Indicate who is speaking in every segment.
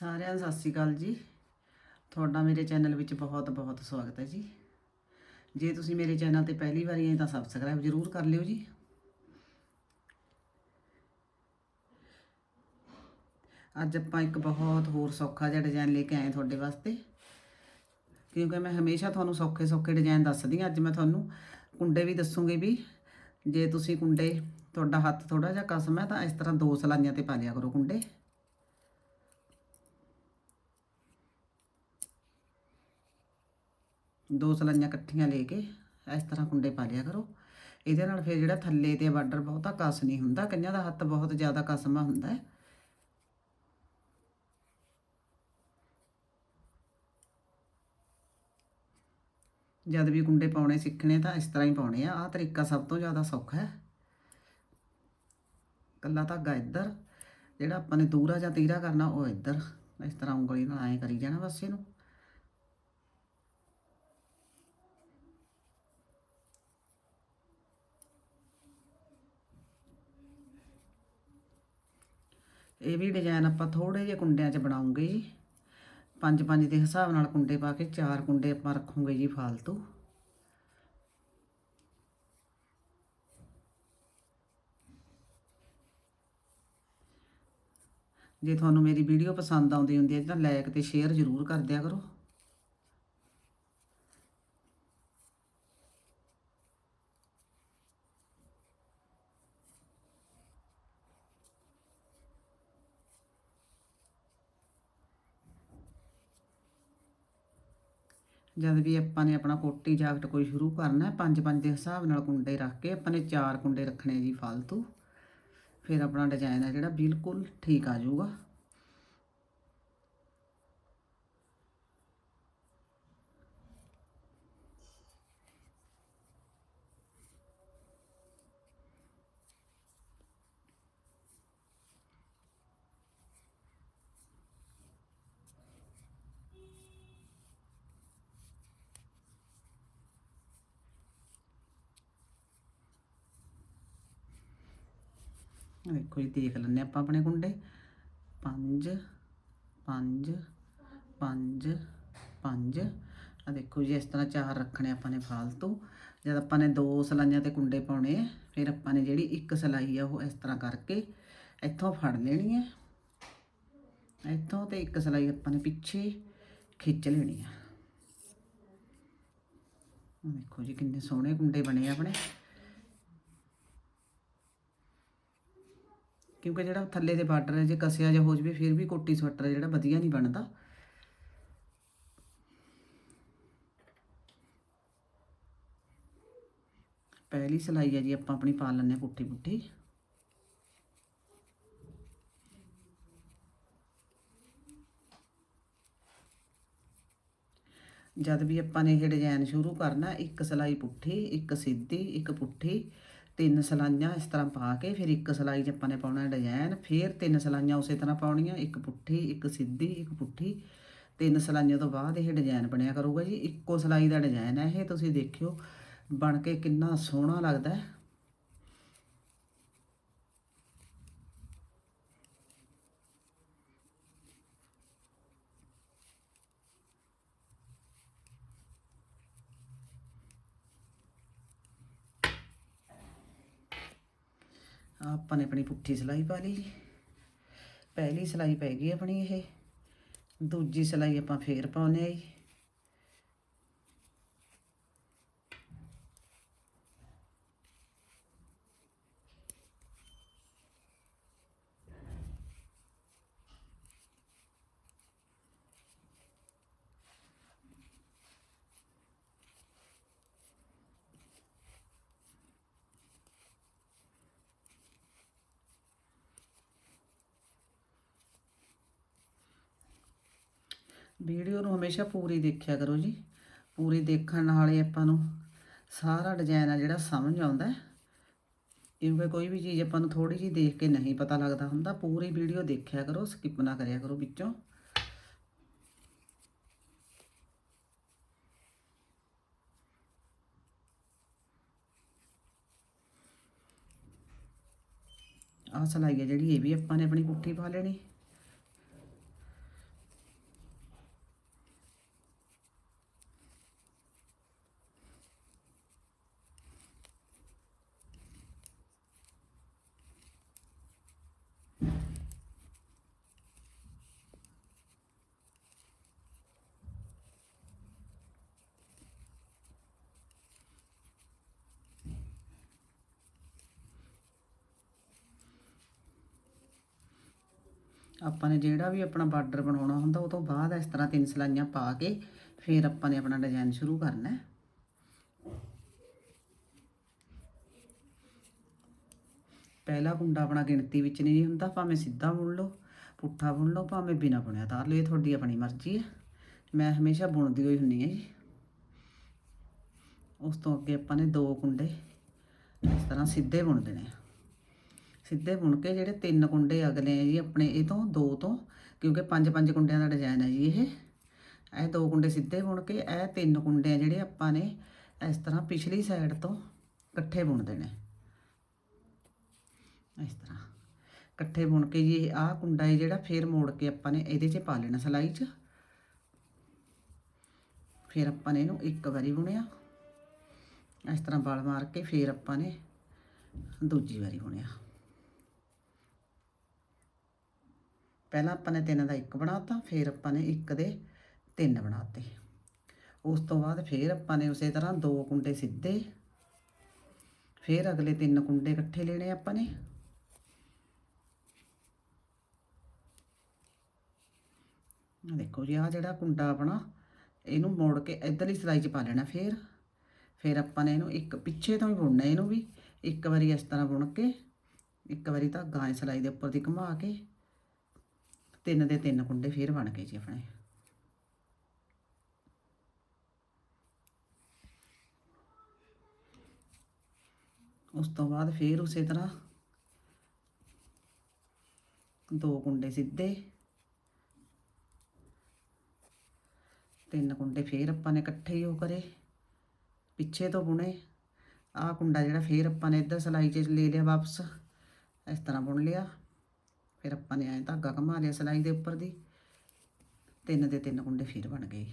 Speaker 1: ਸਾਰਿਆਂ ਨੂੰ ਸਤਿ ਸ਼੍ਰੀ ਅਕਾਲ ਜੀ। ਤੁਹਾਡਾ ਮੇਰੇ ਚੈਨਲ ਵਿੱਚ ਬਹੁਤ ਬਹੁਤ ਸਵਾਗਤ ਹੈ ਜੀ। ਜੇ ਤੁਸੀਂ ਮੇਰੇ ਚੈਨਲ ਤੇ ਪਹਿਲੀ ਵਾਰੀ ਆਏ ਤਾਂ ਸਬਸਕ੍ਰਾਈਬ ਜ਼ਰੂਰ ਕਰ ਲਿਓ ਜੀ। ਅੱਜ ਆਪਾਂ ਇੱਕ ਬਹੁਤ ਹੋਰ ਸੌਖਾ ਜਿਹਾ ਡਿਜ਼ਾਈਨ ਲੈ ਕੇ ਆਏ ਤੁਹਾਡੇ ਵਾਸਤੇ। ਕਿਉਂਕਿ ਮੈਂ ਹਮੇਸ਼ਾ ਤੁਹਾਨੂੰ ਸੌਖੇ ਸੌਖੇ ਡਿਜ਼ਾਈਨ ਦੱਸਦੀ ਹਾਂ। ਅੱਜ ਮੈਂ ਤੁਹਾਨੂੰ ਕੁੰਡੇ ਵੀ ਦੱਸੂਗੀ ਵੀ ਜੇ ਤੁਸੀਂ ਕੁੰਡੇ, ਤੁਹਾਡਾ ਹੱਥ ਥੋੜਾ ਜਿਹਾ ਕਸਮ ਹੈ ਤਾਂ ਇਸ ਤਰ੍ਹਾਂ ਦੋ ਸਲਾਈਆਂ ਤੇ ਪਾ ਲਿਆ ਕਰੋ ਕੁੰਡੇ। ਦੋ ਸਲਾਈਆਂ ਇਕੱਠੀਆਂ ਲੈ ਕੇ ਇਸ ਤਰ੍ਹਾਂ ਕੁੰਡੇ ਪਾ ਲਿਆ ਕਰੋ। ਇਹਦੇ ਨਾਲ ਫਿਰ ਜਿਹੜਾ ਥੱਲੇ ਤੇ ਬਾਰਡਰ ਬਹੁਤਾ ਕਸ ਨਹੀਂ ਹੁੰਦਾ, ਕਈਆਂ ਦਾ ਹੱਥ ਬਹੁਤ ਜ਼ਿਆਦਾ ਕਸਮਾ ਹੁੰਦਾ ਹੈ। ਜਦ ਵੀ ਕੁੰਡੇ ਪਾਉਣੇ ਸਿੱਖਣੇ ਤਾਂ ਇਸ ਤਰ੍ਹਾਂ ਹੀ ਪਾਉਣੇ ਆ। ਆਹ ਤਰੀਕਾ ਸਭ ਤੋਂ ਜ਼ਿਆਦਾ ਸੌਖਾ ਹੈ। ਕੱਲਾ ਧਾਗਾ ਇੱਧਰ, ਜਿਹੜਾ ਆਪਾਂ ਨੇ ਦੂਰਾ ਜਾਂ ਤੀਰਾ ਕਰਨਾ ਉਹ ਇੱਧਰ। ਇਸ ਤਰ੍ਹਾਂ ਉਂਗਲੀ ਨਾਲ ਐਂ ਕਰੀ ਜਾਣਾ ਬਸ ਇਹਨੂੰ। ਇਹ ਵੀ ਡਿਜ਼ਾਈਨ ਆਪਾਂ ਥੋੜੇ ਜਿਹੇ ਕੁੰਡਿਆਂ 'ਚ ਬਣਾਉਂਗੇ ਜੀ। ਪੰਜ ਪੰਜ ਦੇ ਹਿਸਾਬ ਨਾਲ ਕੁੰਡੇ ਪਾ ਕੇ ਚਾਰ ਕੁੰਡੇ ਆਪਾਂ ਰੱਖੂਗੇ ਜੀ ਫਾਲਤੂ। ਜੇ ਤੁਹਾਨੂੰ ਮੇਰੀ ਵੀਡੀਓ ਪਸੰਦ ਆਉਂਦੀ ਹੁੰਦੀ ਹੈ ਤਾਂ ਲਾਈਕ ਤੇ ਸ਼ੇਅਰ ਜ਼ਰੂਰ ਕਰ ਦਿਆ ਕਰੋ। ਜਦ ਵੀ ਆਪਾਂ ਨੇ ਆਪਣਾ ਕੋਟੀ ਜਾਕਟ ਕੋਈ ਸ਼ੁਰੂ ਕਰਨਾ ਹੈ, ਪੰਜ ਪੰਜ ਦੇ ਹਿਸਾਬ ਨਾਲ ਕੁੰਡੇ ਰੱਖ ਕੇ ਆਪਾਂ ਨੇ ਚਾਰ ਕੁੰਡੇ ਰੱਖਣੇ ਜੀ ਫालतू ਫਿਰ ਆਪਣਾ ਡਿਜ਼ਾਈਨ ਹੈ ਜਿਹੜਾ ਬਿਲਕੁਲ ਠੀਕ ਆ ਜਾਊਗਾ। ਦੇਖੋ ਜੀ, ਦੇਖ ਲੈਂਦੇ ਆਪਾਂ ਆਪਣੇ ਕੁੰਡੇ। ਪੰਜ ਪੰਜ ਪੰਜ ਪੰਜ। ਆ ਦੇਖੋ ਜੀ, ਇਸ ਤਰ੍ਹਾਂ ਚਾਰ ਰੱਖਣੇ ਆਪਾਂ ਨੇ ਫਾਲਤੂ। ਜਦ ਆਪਾਂ ਨੇ ਦੋ ਸਲਾਈਆਂ ਤੇ ਕੁੰਡੇ ਪਾਉਣੇ ਆ, ਫਿਰ ਆਪਾਂ ਨੇ ਜਿਹੜੀ ਇੱਕ ਸਲਾਈ ਆ, ਉਹ ਇਸ ਤਰ੍ਹਾਂ ਕਰਕੇ ਇੱਥੋਂ ਫੜ ਲੈਣੀ ਹੈ ਇੱਥੋਂ ਤੇ ਇੱਕ ਸਲਾਈ ਆਪਾਂ ਨੇ ਪਿੱਛੇ ਖਿੱਚ ਲੈਣੀ ਆ। ਦੇਖੋ ਜੀ, ਕਿੰਨੇ ਸੋਹਣੇ ਕੁੰਡੇ ਬਣੇ ਆ ਆਪਣੇ। ਕਿਉਂਕਿ ਜਿਹੜਾ ਥੱਲੇ ਦੇ ਬਾਰਡਰ ਹੈ, ਜੇ ਕਸਿਆ ਜਿਹਾ ਹੋ ਜਵੇ, ਫਿਰ ਵੀ ਕੋਟੀ ਸਵੈਟਰ ਜਿਹੜਾ ਵਧੀਆ ਨਹੀਂ ਬਣਦਾ। ਪਹਿਲੀ ਸਲਾਈ ਹੈ ਜੀ, ਆਪਾਂ ਆਪਣੀ ਪਾ ਲੈਂਦੇ ਹਾਂ ਪੁੱਠੀ ਪੁੱਠੀ। ਜਦ ਵੀ ਆਪਾਂ ਨੇ ਇਹ ਡਿਜ਼ਾਈਨ ਸ਼ੁਰੂ ਕਰਨਾ, ਇੱਕ ਸਲਾਈ ਪੁੱਠੀ, ਇੱਕ ਸਿੱਧੀ, ਇੱਕ ਪੁੱਠੀ। ਤਿੰਨ ਸਲਾਈਆਂ ਇਸ ਤਰ੍ਹਾਂ ਪਾ ਕੇ, ਫਿਰ ਇੱਕ ਸਲਾਈ 'ਚ ਆਪਾਂ ਨੇ ਪਾਉਣਾ ਡਿਜ਼ਾਈਨ ਫਿਰ ਤਿੰਨ ਸਲਾਈਆਂ ਉਸੇ ਤਰ੍ਹਾਂ ਪਾਉਣੀਆਂ, ਇੱਕ ਪੁੱਠੀ, ਇੱਕ ਸਿੱਧੀ, ਇੱਕ ਪੁੱਠੀ। ਤਿੰਨ ਸਲਾਈਆਂ ਤੋਂ ਬਾਅਦ ਇਹ ਡਿਜ਼ਾਈਨ ਬਣਿਆ ਕਰੂਗਾ ਜੀ। ਇੱਕੋ ਸਲਾਈ ਦਾ ਡਿਜ਼ਾਈਨ ਹੈ ਇਹ, ਤੁਸੀਂ ਦੇਖਿਓ ਬਣ ਕੇ ਕਿੰਨਾ ਸੋਹਣਾ ਲੱਗਦਾ ਹੈ। ਆਪਾਂ ਨੇ ਆਪਣੀ ਪੁੱਠੀ ਸਲਾਈ ਪਾ ਲਈ ਜੀ। ਪਹਿਲੀ ਸਲਾਈ ਪੈ ਗਈ ਆਪਣੀ ਇਹ। ਦੂਜੀ ਸਲਾਈ ਆਪਾਂ ਫੇਰ ਪਾਉਨੇ ਆ ਜੀ। ਵੀਡੀਓ ਨੂੰ ਹਮੇਸ਼ਾ ਪੂਰੀ ਦੇਖਿਆ ਕਰੋ ਜੀ। ਪੂਰੀ ਦੇਖਣ ਨਾਲ ਹੀ ਆਪਾਂ ਨੂੰ ਸਾਰਾ ਡਿਜ਼ਾਈਨ ਆ ਜਿਹੜਾ ਸਮਝ ਆਉਂਦਾ ਕਿਉਂਕਿ ਕੋਈ ਵੀ ਚੀਜ਼ ਆਪਾਂ ਨੂੰ ਥੋੜੀ ਜਿਹੀ ਦੇਖ ਕੇ ਨਹੀਂ ਪਤਾ ਲੱਗਦਾ ਹੁੰਦਾ। ਪੂਰੀ ਵੀਡੀਓ ਦੇਖਿਆ ਕਰੋ ਸਕਿਪ ਨਾ ਕਰਿਆ ਕਰੋ ਵਿੱਚੋਂ। ਆਹ ਸਲਾਈ ਹੈ ਜਿਹੜੀ, ਇਹ ਵੀ ਆਪਾਂ ਨੇ ਆਪਣੀ ਪੁੱਠੀ ਪਾ ਲੈਣੀ। ਆਪਾਂ ਨੇ ਜਿਹੜਾ ਵੀ ਆਪਣਾ ਬਾਰਡਰ ਬਣਾਉਣਾ ਹੁੰਦਾ, ਉਹ ਤੋਂ ਬਾਅਦ ਇਸ ਤਰ੍ਹਾਂ ਤਿੰਨ ਸਲਾਈਆਂ ਪਾ ਕੇ ਫਿਰ ਆਪਾਂ ਨੇ ਆਪਣਾ ਡਿਜ਼ਾਈਨ ਸ਼ੁਰੂ ਕਰਨਾ ਹੈ। ਪਹਿਲਾ ਕੁੰਡਾ ਆਪਣਾ ਗਿਣਤੀ ਵਿੱਚ ਨਹੀਂ ਹੁੰਦਾ, ਭਾਵੇਂ ਸਿੱਧਾ ਬੁਣ ਲਓ, ਪੁੱਠਾ ਬੁਣ ਲਓ, ਭਾਵੇਂ ਬਿਨਾ ਬੁਣਿਆ ਤਾਰ ਲਓ, ਇਹ ਤੁਹਾਡੀ ਆਪਣੀ ਮਰਜ਼ੀ ਹੈ। ਮੈਂ ਹਮੇਸ਼ਾ ਬੁਣਦੀ ਹੋਈ ਹੁੰਨੀ ਹੈ ਜੀ। ਉਸ ਤੋਂ ਅੱਗੇ ਆਪਾਂ ਨੇ ਦੋ ਕੁੰਡੇ ਇਸ ਤਰ੍ਹਾਂ ਸਿੱਧੇ ਬੁਣ ਦੇਣੇ ਆ ਸਿੱਧੇ ਬੁਣ ਕੇ ਜਿਹੜੇ ਤਿੰਨ ਕੁੰਡੇ ਅਗਲੇ ਆ ਜੀ, ਆਪਣੇ ਇਹ ਤੋਂ, ਦੋ ਤੋਂ, ਕਿਉਂਕਿ ਪੰਜ ਪੰਜ ਕੁੰਡਿਆਂ ਦਾ ਡਿਜ਼ਾਈਨ ਹੈ ਜੀ ਇਹ। ਇਹ ਦੋ ਕੁੰਡੇ ਸਿੱਧੇ ਬੁਣ ਕੇ ਇਹ ਤਿੰਨ ਕੁੰਡੇ ਆ ਜਿਹੜੇ ਆਪਾਂ ਨੇ ਇਸ ਤਰ੍ਹਾਂ ਪਿਛਲੀ ਸਾਈਡ ਤੋਂ ਇਕੱਠੇ ਬੁਣ ਦੇਣੇ। ਇਸ ਤਰ੍ਹਾਂ ਇਕੱਠੇ ਬੁਣ ਕੇ ਜੀ ਆਹ ਕੁੰਡਾ ਹੈ ਜਿਹੜਾ ਫੇਰ ਮੋੜ ਕੇ ਆਪਾਂ ਨੇ ਇਹਦੇ 'ਚ ਪਾ ਲੈਣਾ ਸਲਾਈ 'ਚ। ਫਿਰ ਆਪਾਂ ਨੇ ਇਹਨੂੰ ਇੱਕ ਵਾਰੀ ਬੁਣਿਆ। ਇਸ ਤਰ੍ਹਾਂ ਬਲ ਮਾਰ ਕੇ ਫਿਰ ਆਪਾਂ ਨੇ ਦੂਜੀ ਵਾਰੀ ਬੁਣਿਆ। ਪਹਿਲਾਂ ਆਪਾਂ ਨੇ ਤਿੰਨ ਦਾ ਇੱਕ ਬਣਾਤਾ, ਫਿਰ ਆਪਾਂ ਨੇ ਇੱਕ ਦੇ ਤਿੰਨ ਬਣਾਤੇ। ਉਸ ਤੋਂ ਬਾਅਦ ਫਿਰ ਆਪਾਂ ਨੇ ਉਸੇ ਤਰ੍ਹਾਂ ਦੋ ਕੁੰਡੇ ਸਿੱਧੇ, ਫਿਰ ਅਗਲੇ ਤਿੰਨ ਕੁੰਡੇ ਇਕੱਠੇ ਲੈਣੇ ਆਪਾਂ ਨੇ। ਦੇਖੋ ਜੀ ਆ ਜਿਹੜਾ ਕੁੰਡਾ ਆਪਣਾ, ਇਹਨੂੰ ਮੋੜ ਕੇ ਇਧਰਲੀ ਸਿਲਾਈ 'ਚ ਪਾ ਲੈਣਾ ਫਿਰ। ਫਿਰ ਆਪਾਂ ਨੇ ਇਹਨੂੰ ਇੱਕ ਪਿੱਛੇ ਤੋਂ ਹੀ ਬੁਣਨਾ, ਇਹਨੂੰ ਵੀ ਇੱਕ ਵਾਰੀ ਇਸ ਤਰ੍ਹਾਂ ਬੁਣ ਕੇ, ਇੱਕ ਵਾਰੀ ਧਾਗਾ ਐ ਸਲਾਈ ਦੇ ਉੱਪਰ ਦੀ ਘੁਮਾ ਕੇ ਤਿੰਨ ਦੇ ਤਿੰਨ ਕੁੰਡੇ ਫਿਰ ਬਣ ਗਏ ਜੀ ਆਪਣੇ। ਉਸ ਤੋਂ ਬਾਅਦ ਫਿਰ ਉਸੇ ਤਰ੍ਹਾਂ ਦੋ ਕੁੰਡੇ ਸਿੱਧੇ। ਤਿੰਨ ਕੁੰਡੇ ਫੇਰ ਆਪਾਂ ਨੇ ਇਕੱਠੇ ਹੀ ਉਹ ਕਰੇ, ਪਿੱਛੇ ਤੋਂ ਬੁਣੇ। ਆਹ ਕੁੰਡਾ ਜਿਹੜਾ ਫੇਰ ਆਪਾਂ ਨੇ ਇੱਧਰ ਸਲਾਈ 'ਚ ਲੈ ਲਿਆ ਵਾਪਸ, ਇਸ ਤਰ੍ਹਾਂ ਬੁਣ ਲਿਆ। ਫਿਰ ਆਪਾਂ ਨੇ ਐਂ ਧਾਗਾ ਘੁਮਾ ਲਿਆ ਸਲਾਈ ਦੇ ਉੱਪਰ ਦੀ। ਤਿੰਨ ਦੇ ਤਿੰਨ ਕੁੰਡੇ ਫਿਰ ਬਣ ਗਏ।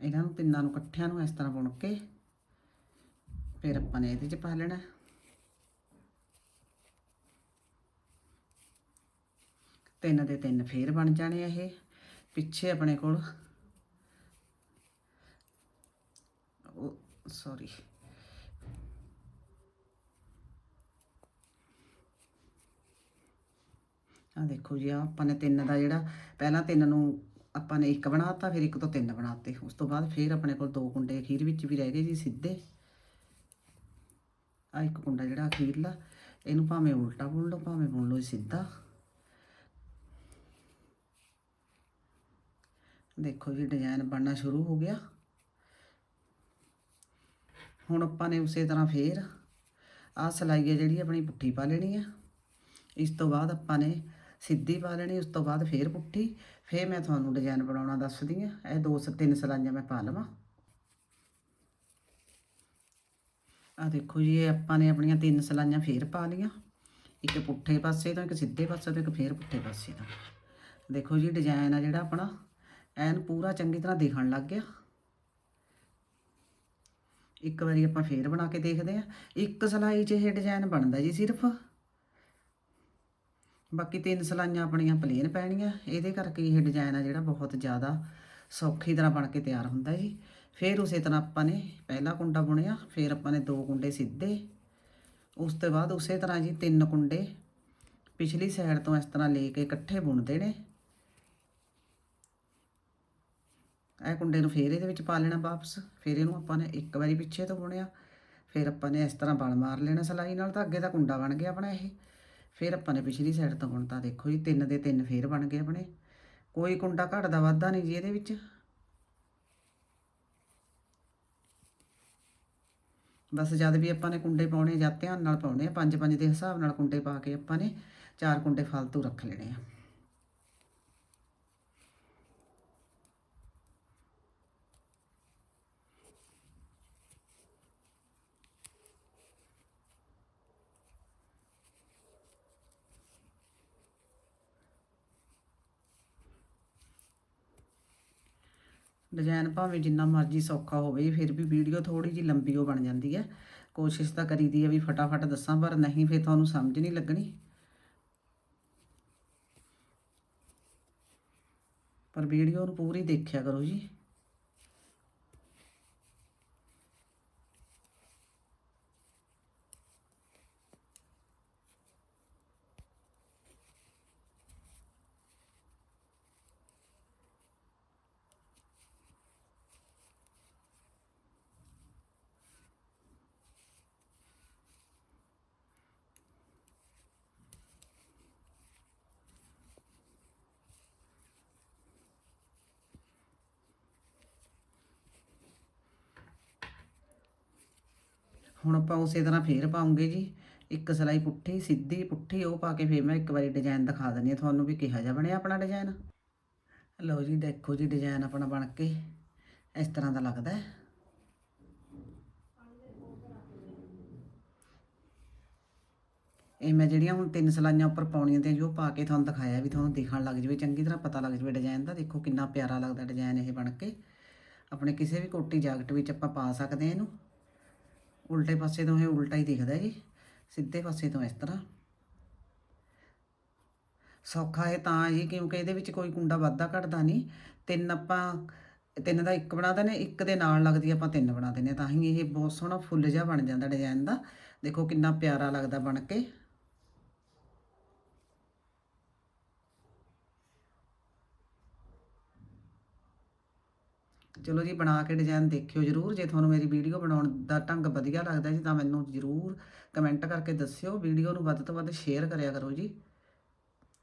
Speaker 1: ਇਹਨਾਂ ਨੂੰ ਤਿੰਨਾਂ ਨੂੰ ਇਕੱਠਿਆਂ ਨੂੰ ਇਸ ਤਰ੍ਹਾਂ ਬੁਣ ਕੇ ਫਿਰ ਆਪਾਂ ਨੇ ਇਹਦੇ 'ਚ ਪਾ ਲੈਣਾ। ਤਿੰਨ ਦੇ ਤਿੰਨ ਫੇਰ ਬਣ ਜਾਣੇ ਆ ਇਹ, ਪਿੱਛੇ ਆਪਣੇ ਕੋਲ ਉਹ ਸੌਰੀ ਆ ਦੇਖੋ ਜੀ, ਆਹ ਆਪਾਂ ਨੇ ਤਿੰਨ ਦਾ ਜਿਹੜਾ ਪਹਿਲਾਂ ਤਿੰਨ ਨੂੰ ਆਪਾਂ ਨੇ ਇੱਕ ਬਣਾਤਾ, ਫਿਰ ਇੱਕ ਤੋਂ ਤਿੰਨ ਬਣਾਤੇ। ਉਸ ਤੋਂ ਬਾਅਦ ਫਿਰ ਆਪਣੇ ਕੋਲ ਦੋ ਕੁੰਡੇ ਅਖੀਰ ਵਿੱਚ ਵੀ ਰਹਿ ਗਏ ਜੀ ਸਿੱਧੇ। ਆ ਇੱਕ ਕੁੰਡਾ ਜਿਹੜਾ ਅਖੀਰਲਾ, ਇਹਨੂੰ ਭਾਵੇਂ ਉਲਟਾ ਬੁਣ ਲਓ, ਭਾਵੇਂ ਬੁਣ ਲਓ ਸਿੱਧਾ। ਦੇਖੋ ਜੀ ਡਿਜ਼ਾਈਨ ਬਣਨਾ ਸ਼ੁਰੂ ਹੋ ਗਿਆ। ਹੁਣ ਆਪਾਂ ਨੇ ਉਸੇ ਤਰ੍ਹਾਂ ਫੇਰ ਆਹ ਸਲਾਈ ਹੈ ਜਿਹੜੀ ਆਪਣੀ ਪੁੱਠੀ ਪਾ ਲੈਣੀ ਆ ਇਸ ਤੋਂ ਬਾਅਦ ਆਪਾਂ ਨੇ ਸਿੱਧੀ ਪਾ ਲੈਣੀ, ਉਸ ਤੋਂ ਬਾਅਦ ਫੇਰ ਪੁੱਠੀ। ਫੇਰ ਮੈਂ ਤੁਹਾਨੂੰ ਡਿਜ਼ਾਈਨ ਬਣਾਉਣਾ ਦੱਸਦੀ ਆ ਇਹ ਦੋ ਸ, ਤਿੰਨ ਸਲਾਈਆਂ ਮੈਂ ਪਾ ਲਵਾਂ। ਆ ਦੇਖੋ ਜੀ, ਇਹ ਆਪਾਂ ਨੇ ਆਪਣੀਆਂ ਤਿੰਨ ਸਲਾਈਆਂ ਫੇਰ ਪਾ ਲਈਆਂ। ਇੱਕ ਪੁੱਠੇ ਪਾਸੇ ਤੋਂ, ਇੱਕ ਸਿੱਧੇ ਪਾਸੇ ਤੋਂ, ਇੱਕ ਫੇਰ ਪੁੱਠੇ ਪਾਸੇ ਤੋਂ। ਦੇਖੋ ਜੀ ਡਿਜ਼ਾਈਨ ਆ ਜਿਹੜਾ ਆਪਣਾ, ਐਨ ਪੂਰਾ ਚੰਗੀ ਤਰ੍ਹਾਂ ਦਿਖਣ ਲੱਗ ਗਿਆ। ਇੱਕ ਵਾਰੀ ਆਪਾਂ ਫੇਰ ਬਣਾ ਕੇ ਦੇਖਦੇ ਆ ਇੱਕ ਸਲਾਈ 'ਚ ਇਹ ਡਿਜ਼ਾਈਨ ਬਣਦਾ ਜੀ ਸਿਰਫ। ਬਾਕੀ ਤਿੰਨ ਸਲਾਈਆਂ ਆਪਣੀਆਂ ਪਲੇਨ ਪੈਣੀਆਂ। ਇਹਦੇ ਕਰਕੇ ਇਹ ਡਿਜ਼ਾਈਨ ਆ ਜਿਹੜਾ ਬਹੁਤ ਜ਼ਿਆਦਾ ਸੌਖੀ ਤਰ੍ਹਾਂ ਬਣ ਕੇ ਤਿਆਰ ਹੁੰਦਾ ਜੀ। ਫਿਰ ਉਸੇ ਤਰ੍ਹਾਂ ਆਪਾਂ ਨੇ ਪਹਿਲਾ ਕੁੰਡਾ ਬੁਣਿਆ, ਫਿਰ ਆਪਾਂ ਨੇ ਦੋ ਕੁੰਡੇ ਸਿੱਧੇ। ਉਸ ਤੋਂ ਬਾਅਦ ਉਸੇ ਤਰ੍ਹਾਂ ਜੀ ਤਿੰਨ ਕੁੰਡੇ ਪਿਛਲੀ ਸਾਈਡ ਤੋਂ ਇਸ ਤਰ੍ਹਾਂ ਲੈ ਕੇ ਇਕੱਠੇ ਬੁਣਦੇ ਨੇ। ਇਹ ਕੁੰਡੇ ਨੂੰ ਫੇਰ ਇਹਦੇ ਵਿੱਚ ਪਾ ਲੈਣਾ ਵਾਪਸ। ਫਿਰ ਇਹਨੂੰ ਆਪਾਂ ਨੇ ਇੱਕ ਵਾਰੀ ਪਿੱਛੇ ਤੋਂ ਬੁਣਿਆ। ਫਿਰ ਆਪਾਂ ਨੇ ਇਸ ਤਰ੍ਹਾਂ ਬਲ ਮਾਰ ਲੈਣਾ ਸਲਾਈ ਨਾਲ ਤਾਂ ਅੱਗੇ ਦਾ ਕੁੰਡਾ ਬਣ ਗਿਆ ਆਪਣਾ ਇਹ। ਫਿਰ ਆਪਾਂ ਨੇ ਪਿਛਲੀ ਸਾਈਡ ਤੋਂ ਬੁਣਤਾ ਦੇਖੋ ਜੀ ਤਿੰਨ ਦੇ ਤਿੰਨ ਫੇਰ ਬਣ ਗਏ ਆਪਣੇ। ਕੋਈ ਕੁੰਡਾ ਘਟਦਾ ਵੱਧਦਾ ਨਹੀਂ ਜੀ ਇਹਦੇ ਵਿੱਚ। ਬਸ ਜਦ ਵੀ ਆਪਾਂ ਨੇ ਕੁੰਡੇ ਪਾਉਣੇ ਜਾਂ ਧਿਆਨ ਨਾਲ ਪਾਉਣੇ ਆ, ਪੰਜ ਪੰਜ ਦੇ ਹਿਸਾਬ ਨਾਲ ਕੁੰਡੇ ਪਾ ਕੇ ਆਪਾਂ ਨੇ ਚਾਰ ਕੁੰਡੇ ਫालतू ਰੱਖ ਲੈਣੇ ਆ। ਡਿਜ਼ਾਈਨ ਭਾਵੇਂ ਜਿੰਨਾ ਮਰਜ਼ੀ ਸੌਖਾ ਹੋਵੇ, ਫਿਰ ਵੀ ਵੀਡੀਓ ਥੋੜੀ ਜਿਹੀ ਲੰਬੀ ਹੋ ਬਣ ਜਾਂਦੀ ਹੈ। ਕੋਸ਼ਿਸ਼ ਤਾਂ ਕਰੀਦੀ ਹੈ ਵੀ ਫਟਾਫਟ ਦੱਸਾਂ, ਪਰ ਨਹੀਂ, ਫਿਰ ਤੁਹਾਨੂੰ ਸਮਝ ਨਹੀਂ ਲੱਗਣੀ। ਪਰ ਵੀਡੀਓ ਨੂੰ ਪੂਰੀ ਦੇਖਿਆ ਕਰੋ ਜੀ। ਹੁਣ ਆਪਾਂ ਉਸੇ ਤਰ੍ਹਾਂ ਫੇਰ ਪਾਉਂਗੇ ਜੀ। ਇੱਕ ਸਲਾਈ ਪੁੱਠੀ, ਸਿੱਧੀ ਪੁੱਠੀ, ਉਹ ਪਾ ਕੇ ਫੇਰ ਮੈਂ ਇੱਕ ਵਾਰੀ ਡਿਜ਼ਾਈਨ ਦਿਖਾ ਦਿੰਦੀ ਹਾਂ ਤੁਹਾਨੂੰ ਵੀ ਕਿਹਾ ਜਾ ਬਣਿਆ ਆਪਣਾ ਡਿਜ਼ਾਈਨ ਲਓ ਜੀ, ਦੇਖੋ ਜੀ ਡਿਜ਼ਾਈਨ ਆਪਣਾ ਬਣ ਕੇ, ਇਸ ਤਰ੍ਹਾਂ ਦਾ ਲੱਗਦਾ ਹੈ। ਇਹ ਮੈਂ ਜਿਹੜੀਆਂ ਹੁਣ ਤਿੰਨ ਸਲਾਈਆਂ ਉੱਪਰ ਪਾਉਣੀਆਂ ਤੇ ਜੋ ਪਾ ਕੇ ਤੁਹਾਨੂੰ ਦਿਖਾਇਆ ਵੀ ਤੁਹਾਨੂੰ ਦਿਖਣ ਲੱਗ ਜਵੇ, ਚੰਗੀ ਤਰ੍ਹਾਂ ਪਤਾ ਲੱਗ ਜਵੇ ਡਿਜ਼ਾਈਨ ਦਾ। ਦੇਖੋ ਕਿੰਨਾ ਪਿਆਰਾ ਲੱਗਦਾ ਡਿਜ਼ਾਈਨ ਇਹ ਬਣ ਕੇ। ਆਪਣੇ ਕਿਸੇ ਵੀ ਕੋਟੀ ਜਾਕਟ ਵਿੱਚ ਆਪਾਂ ਪਾ ਸਕਦੇ ਹਾਂ ਇਹਨੂੰ। ਉਲਟੇ ਪਾਸੇ ਤੋਂ ਇਹ ਉਲਟਾ ਹੀ ਦਿਖਦਾ ਜੀ। ਸਿੱਧੇ ਪਾਸੇ ਤੋਂ ਇਸ ਤਰ੍ਹਾਂ। ਸੌਖਾ ਹੈ ਤਾਂ ਜੀ, ਕਿਉਂਕਿ ਇਹਦੇ ਵਿੱਚ ਕੋਈ ਕੁੰਡਾ ਵਾਧਾ ਘਟਦਾ ਨਹੀਂ। ਤਿੰਨ ਆਪਾਂ, ਤਿੰਨ ਦਾ ਇੱਕ ਬਣਾ ਦਿੰਦੇ, ਇੱਕ ਦੇ ਨਾਲ ਲੱਗਦੀ ਆਪਾਂ ਤਿੰਨ ਬਣਾ ਦਿੰਦੇ ਹਾਂ। ਤਾਂ ਹੀ ਇਹ ਬਹੁਤ ਸੋਹਣਾ ਫੁੱਲ ਜਿਹਾ ਬਣ ਜਾਂਦਾ ਡਿਜ਼ਾਈਨ ਦਾ। ਦੇਖੋ ਕਿੰਨਾ ਪਿਆਰਾ ਲੱਗਦਾ ਬਣ ਕੇ। ਚਲੋ ਜੀ ਬਣਾ ਕੇ ਡਿਜ਼ਾਈਨ ਦੇਖਿਓ ਜਰੂਰ, ਜੇ ਤੁਹਾਨੂੰ ਮੇਰੀ ਵੀਡੀਓ ਬਣਾਉਣ ਦਾ ਢੰਗ ਵਧੀਆ ਲੱਗਦਾ ਜੀ ਤਾਂ ਮੈਨੂੰ ਜਰੂਰ ਕਮੈਂਟ ਕਰਕੇ ਦੱਸਿਓ, ਵੀਡੀਓ ਨੂੰ ਵੱਧ ਤੋਂ ਵੱਧ ਸ਼ੇਅਰ ਕਰਿਆ ਕਰੋ ਜੀ।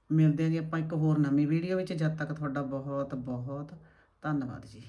Speaker 1: ਮਿਲਦੇ ਹਾਂ ਜੀ ਆਪਾਂ ਇੱਕ ਹੋਰ ਨਵੀਂ ਵੀਡੀਓ ਵਿੱਚ, ਜਦ ਤੱਕ ਤੁਹਾਡਾ ਬਹੁਤ ਬਹੁਤ ਧੰਨਵਾਦ ਜੀ।